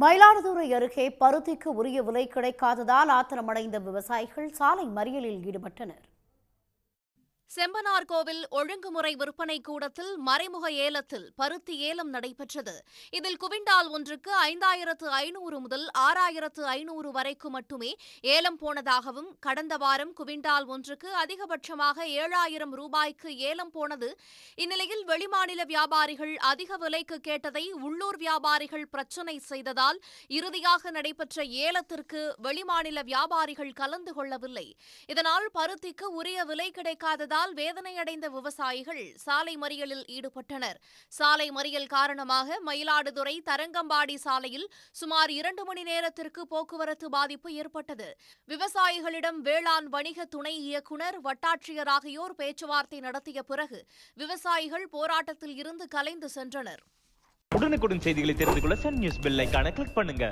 மயிலாடுதுறை அருகே பருத்திக்கு உரிய விலை கிடைக்காததால் ஆத்திரமடைந்த விவசாயிகள் சாலை மறியலில் ஈடுபட்டனர். செம்பனார்கோவில் ஒழுங்குமுறை விற்பனை கூடத்தில் மறைமுக ஏலத்தில் பருத்தி ஏலம் நடைபெற்றது. இதில் குவிண்டால் ஒன்றுக்கு ஐந்தாயிரத்து ஐநூறு முதல் ஆறாயிரத்து ஐநூறு வரைக்கும் மட்டுமே ஏலம் போனதாகவும் கடந்த வாரம் குவிண்டால் ஒன்றுக்கு அதிகபட்சமாக ஏழாயிரம் ரூபாய்க்கு ஏலம் போனது. இந்நிலையில் வெளிமாநில வியாபாரிகள் அதிக விலைக்கு கேட்டதை உள்ளூர் வியாபாரிகள் பிரச்சினை செய்ததால் இறுதியாக நடைபெற்ற ஏலத்திற்கு வெளிமாநில வியாபாரிகள் கலந்து கொள்ளவில்லை. இதனால் பருத்திக்கு உரிய விலை கிடைக்காததால் வேதனையடைந்த விவசாயிகள் சாலை மறியலில் ஈடுபட்டனர். சாலை மறியல் காரணமாக மயிலாடுதுறை தரங்கம்பாடி சாலையில் சுமார் இரண்டு மணி நேரத்திற்கு போக்குவரத்து பாதிப்பு ஏற்பட்டது. விவசாயிகளிடம் வேளாண் வணிக துணை இயக்குநர் வட்டாட்சியர் ஆகியோர் பேச்சுவார்த்தை நடத்திய பிறகு விவசாயிகள் போராட்டத்தில் இருந்து கலைந்து சென்றனர். உடனுக்குடன் செய்திகளை தெரிந்து கொள்ள சன் நியூஸ் பெல் கிளிக் பண்ணுங்க.